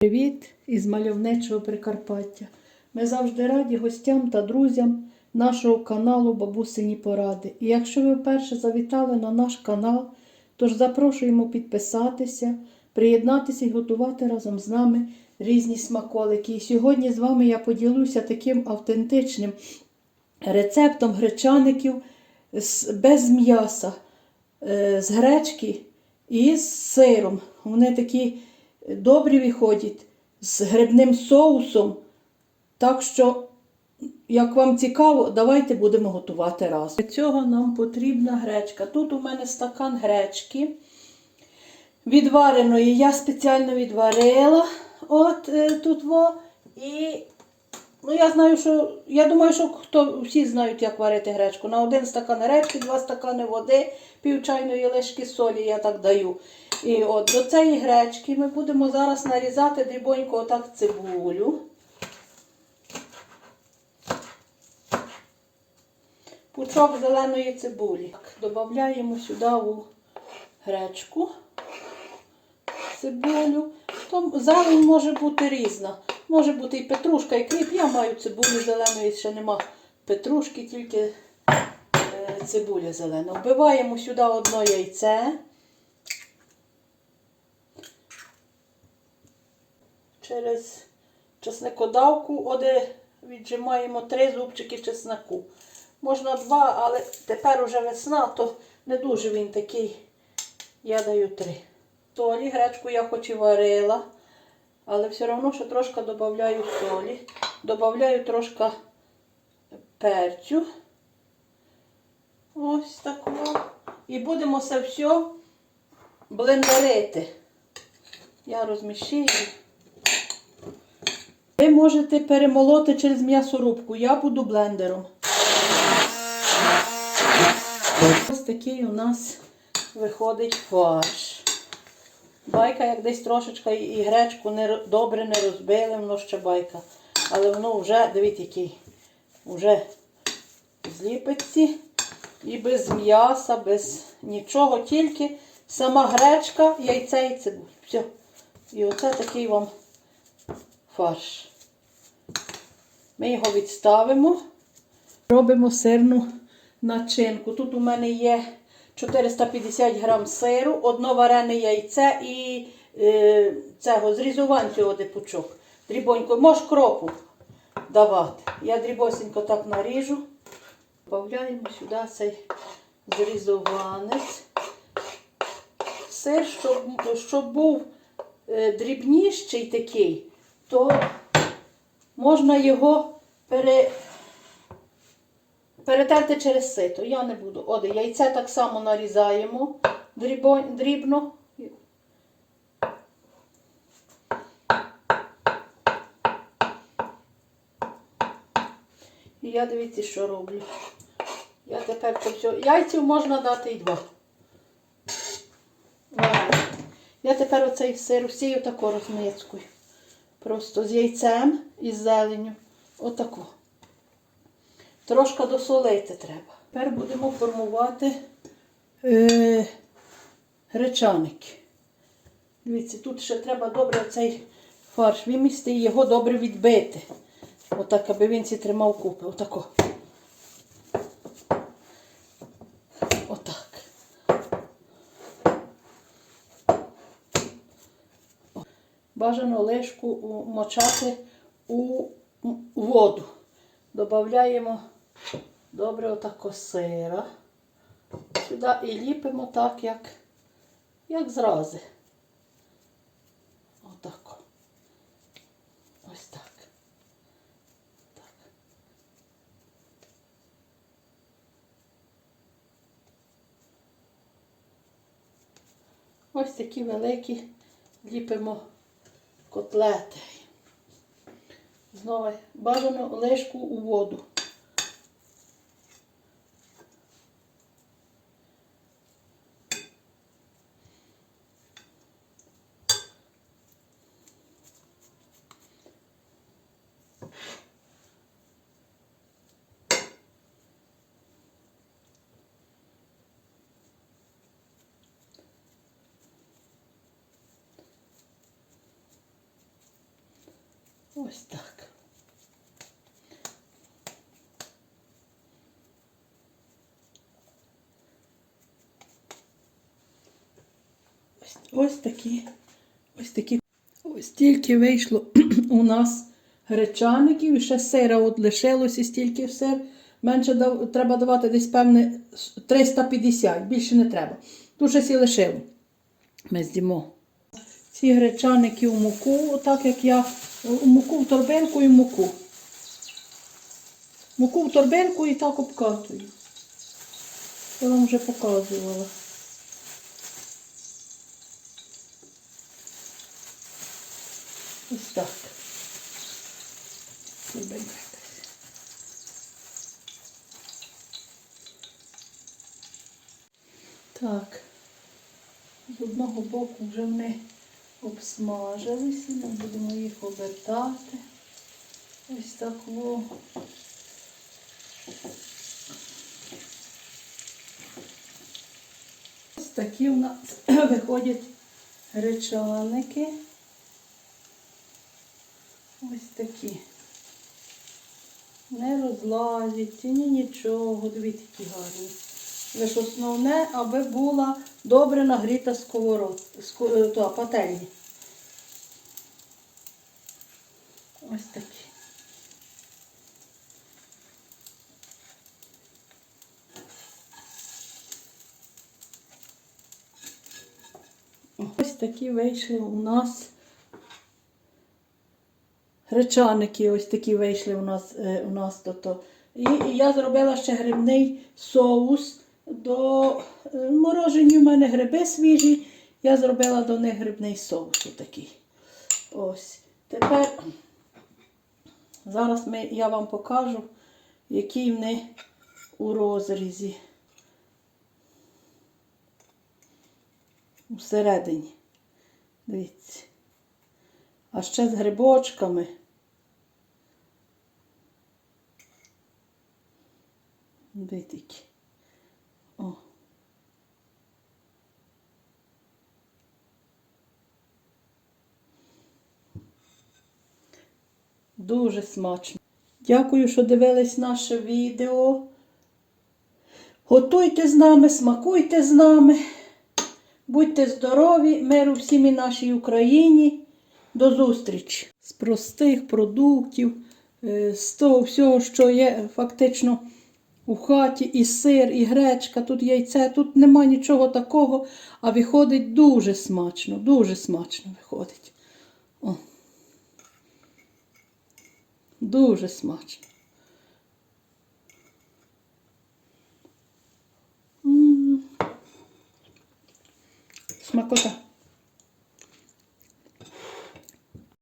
Привіт із мальовничого Прикарпаття. Ми завжди раді гостям та друзям нашого каналу Бабусині Поради. І якщо ви вперше завітали на наш канал, тож запрошуємо підписатися, приєднатися і готувати разом з нами різні смаколики. І сьогодні з вами я поділюся таким автентичним рецептом гречаників без м'яса, е, з гречки і з сиром. Вони такі добрі виходять з грибним соусом. Так що, як вам цікаво, давайте будемо готувати разом. Для цього нам потрібна гречка. Тут у мене стакан гречки. Відвареної я спеціально відварила. От е, тут во. І ну, я знаю, що я думаю, що хто всі знають, як варити гречку. На один стакан гречки, два стакани води, пів чайної лишки солі я так даю. І от до цієї гречки ми будемо зараз нарізати дрібонько отак цибулю. Пучок зеленої цибулі. Додаємо сюди гречку цибулю. То зелень може бути різна. Може бути і петрушка, і кріп. Я маю цибулю зеленої, ще нема петрушки, тільки е, цибуля зелена. Вбиваємо сюди одно яйце. Через чесникодавку оде віджимаємо три зубчики чеснику. Можна два, але тепер уже весна, то не дуже він такий. Я даю три. Солі, гречку я хоч і варила, але все одно ще трошки додаю солі. Додаю трошки перцю. Ось такого. І будемо це все блендерити. Я розмішую. Ви можете перемолоти через м'ясорубку. Я буду блендером. Ось такий у нас виходить фарш. Байка, як десь трошечки і гречку не, добре не розбили, воно ще байка. Але воно вже, дивіться, який, вже зліпиться. І без м'яса, без нічого, тільки сама гречка, яйце і цибуль. Все. І оце такий вам фарш. Ми його відставимо. Робимо сирну начинку. Тут у мене є 450 грам сиру, одно варене яйце і е, цього зрізувань цього пучок. Дрібонько, можеш кропу давати. Я дрібосенько так наріжу. Добавляємо сюди цей зрізованець. Сир, щоб, щоб був е, дрібніший такий, то можна його пере, перетерти через сито. Я не буду. Оде, яйце так само нарізаємо дрібно. І я дивіться, що роблю. Я тепер це. Яйців можна дати і два. Я тепер оцей сир всію тако розмицькую. Просто з яйцем і з зеленю. Отако. Трошки досолити треба. Тепер будемо формувати е, гречаники. Дивіться, тут ще треба добре цей фарш вимісти і його добре відбити. Отак, аби він ці тримав купи. Отако. Отак. Бажано лишку мочати у воду. Добавляємо добре отако сира. Сюди і ліпимо так, як, як зрази. Отако. Ось так. так. Ось такі великі ліпимо котлети. Знову бажано лишку у воду. Ось так. Ось такі, ось такі, ось тільки вийшло у нас гречаників, і ще сира от лишилося стільки сир. Менше дав, треба давати десь певне 350, більше не треба. Тут щось і лишило. Ми з'їмо. Ці гречаники у муку, так як я у муку в торбинку і в муку. Муку в торбинку і так обкатую. Я вам вже показувала. Ось так. Слабенько якось. Так. З одного боку вже вони обсмажилися, ми будемо їх обертати. Ось так во. Ось такі у нас виходять гречаники. Ось такі. Не розлазяться, ні нічого. Дивіться, які гарні. Лише основне, аби була добре нагріта сковород, ско- е, пательня. Ось такі. Ось такі вийшли у нас гречаники, ось такі вийшли у нас, е, у нас то, то. І, я зробила ще грибний соус до е, морожені у мене гриби свіжі. Я зробила до них грибний соус отакий. Ось. Тепер зараз ми, я вам покажу, які вони у розрізі. Всередині. Дивіться. А ще з грибочками. Які. О. Дуже смачно. Дякую, що дивились наше відео. Готуйте з нами, смакуйте з нами. Будьте здорові, миру всім і нашій Україні. До зустрічі! З простих продуктів, е, з того всього, що є фактично у хаті, і сир, і гречка, тут яйце, тут нема нічого такого, а виходить дуже смачно, дуже смачно виходить. О. Дуже смачно.